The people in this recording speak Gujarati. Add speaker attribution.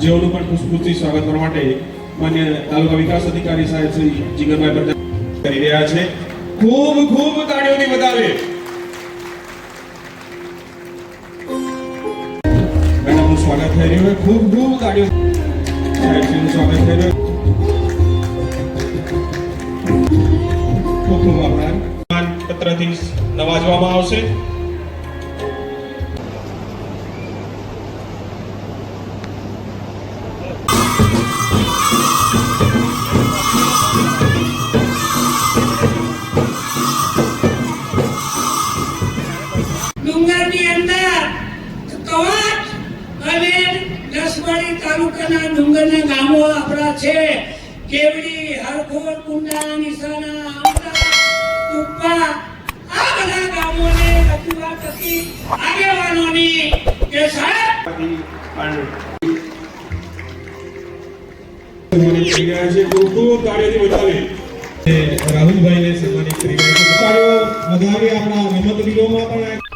Speaker 1: જેઓનું પણ ખુશખુશથી સ્વાગત કરવા માટે માન્ય તાલુકા વિકાસ અધિકારી સાહેબ શ્રી જીગરભાઈ પટેલ કરી રહ્યા છે. ખૂબ ખૂબ તાળીઓની વધારે. મેડમનું સ્વાગત થઈ રહ્યું છે. ખૂબ ખૂબ તાળીઓ સાહેબજીનું સ્વાગત થઈ રહ્યું પત્રથી નવાજવામાં આવશે.
Speaker 2: તાલુકાના ડુંગરના ગામો આપણા છે. કેવડી હરખોર કુંડા નિશાના આગેવાનોની કે સાહેબ?
Speaker 1: રાહુલભાઈને સન્માનિત કરી
Speaker 3: વધાવી આપણા રમતવીરોમાં પણ